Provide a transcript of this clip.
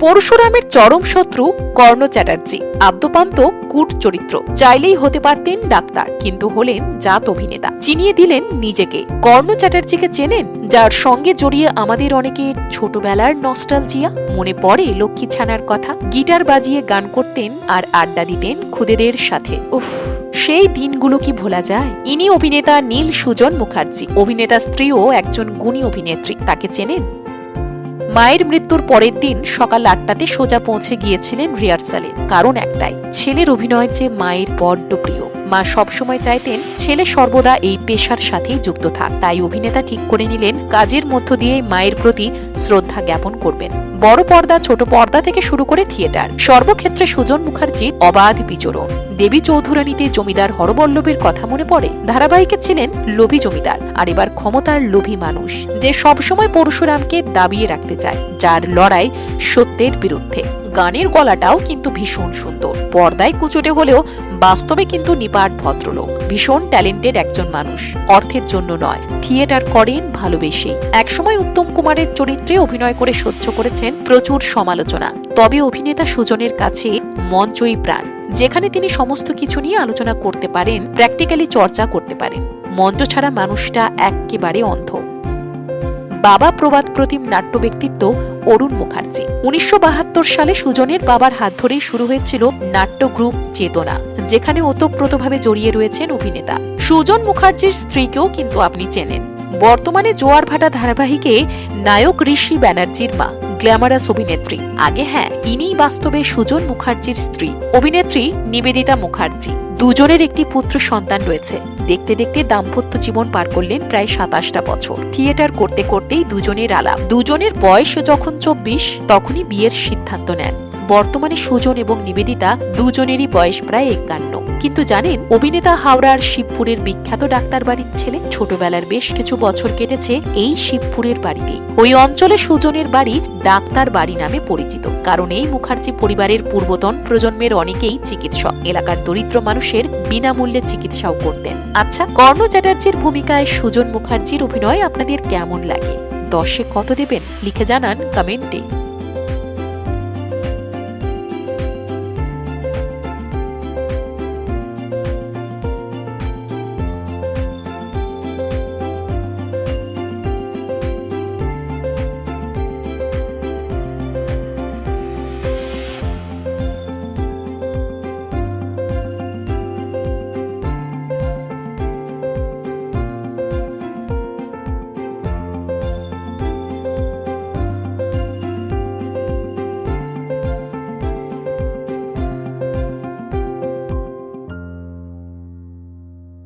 পরশুরামের চরম শত্রু কর্ণ চ্যাটার্জি, আদ্যপান্ত কূট চরিত্র। চাইলেই হতে পারতেন ডাক্তার, কিন্তু হলেন জাত অভিনেতা। চিনিয়ে দিলেন নিজেকে। কর্ণ চ্যাটার্জিকে চেনেন? যার সঙ্গে জড়িয়ে আমাদের অনেকে ছোটবেলার নস্টালজিয়া, মনে পড়ে লক্ষ্মী ছানার কথা? গিটার বাজিয়ে গান করতেন আর আড্ডা দিতেন খুদেদের সাথে। উফ, সেই দিনগুলো কি ভোলা যায়? ইনি অভিনেতা নীল সুজন মুখার্জি। অভিনেতা স্ত্রীও একজন গুণী অভিনেত্রী। তাকে চেনেন? মায়ের মৃত্যুর পরের দিন সকাল আটটাতে সোজা পৌঁছে গিয়েছিলেন রিহার্সালে। কারণ একটাই, ছেলের অভিনয় যে মায়ের বড্ড প্রিয়। মা সবসময় চাইতেন ছেলে সর্বদা এই পেশার সাথেই যুক্ত থাক। তাই অভিনেতা ঠিক করে নিলেন, কাজের মধ্য দিয়ে মায়ের প্রতি শ্রদ্ধা জ্ঞাপন করবেন। বড় পর্দা, ছোট পর্দা থেকে শুরু করে থিয়েটার। সর্বক্ষেত্রে সুজন মুখার্জির অবাধ বিচরণ। দেবী চৌধুরানীতে জমিদার হরবল্লভের কথা মনে পড়ে? ধারাবাহিকে ছিলেন লোভী জমিদার, আর এবার ক্ষমতার লোভী মানুষ, যে সবসময় পরশুরামকে দাবিয়ে রাখতে চায়, যার লড়াই সত্যের বিরুদ্ধে। গানের গলাটাও কিন্তু ভীষণ সুন্দর। পর্দায় কুচটে হলেও বাস্তবে কিন্তু নিপাট ভদ্রলোক। ভীষণ ট্যালেন্টেড একজন মানুষ। অর্থের জন্য নয়, থিয়েটার করেন ভালোবেসেই। একসময় উত্তম কুমারের চরিত্রে অভিনয় করে সহ্য করেছেন প্রচুর সমালোচনা। তবে অভিনেতা সুজনের কাছে মঞ্চই প্রাণ। যেখানে তিনি সমস্ত কিছু নিয়ে আলোচনা করতে পারেন প্র্যাকটিক্যালি চর্চা করতে পারেন। মঞ্চ ছাড়া মানুষটা একেবারে অন্ধ। বাবা প্রবাদ প্রতিম নাট্য ব্যক্তিত্ব অরুণ মুখার্জি। উনিশশো বাহাত্তর সালে সুজনের বাবার হাত ধরেই শুরু হয়েছিল নাট্য গ্রুপ চেতনা, যেখানে ওতপ্রোতভাবে জড়িয়ে রয়েছেন অভিনেতা। সুজন মুখার্জির স্ত্রীকেও কিন্তু আপনি চেনেন। বর্তমানে জোয়ার ভাটা ধারাবাহিকে নায়ক ঋষি ব্যানার্জির মা। গ্ল্যামারাস অভিনেত্রী। আগে হ্যাঁ ইনিই বাস্তবে সুজন মুখার্জির স্ত্রী। অভিনেত্রী নিবেদিতা মুখার্জি। দুজনের একটি পুত্র সন্তান রয়েছে। দেখতে দেখতে দাম্পত্য জীবন পার করলেন প্রায় সাতাশটা বছর। থিয়েটার করতে করতেই দুজনের আলাপ। দুজনের বয়স যখন চব্বিশ, তখনই বিয়ের সিদ্ধান্ত নেন। বর্তমানে সুজন এবং নিবেদিতা দুজনেরই বয়স প্রায় একান্ন। কিন্তু জানেন, অভিনেতা হাওড়ার শিবপুরের বিখ্যাত ডাক্তার বাড়ির ছেলে ছোটবেলার বেশ কিছু বছর কেটেছে এই শিবপুরের বাড়িতেই। ওই অঞ্চলে সুজনের বাড়ি ডাক্তার বাড়ি নামে পরিচিত। কারণ এই মুখার্জি পরিবারের পূর্বতন প্রজন্মের অনেকেই চিকিৎসক। এলাকার দরিদ্র মানুষের বিনামূল্যে চিকিৎসাও করতেন। আচ্ছা কর্ণ চ্যাটার্জির ভূমিকায় সুজন মুখার্জির অভিনয় আপনাদের কেমন লাগে? দশে কত দেবেন? লিখে জানান কমেন্টে।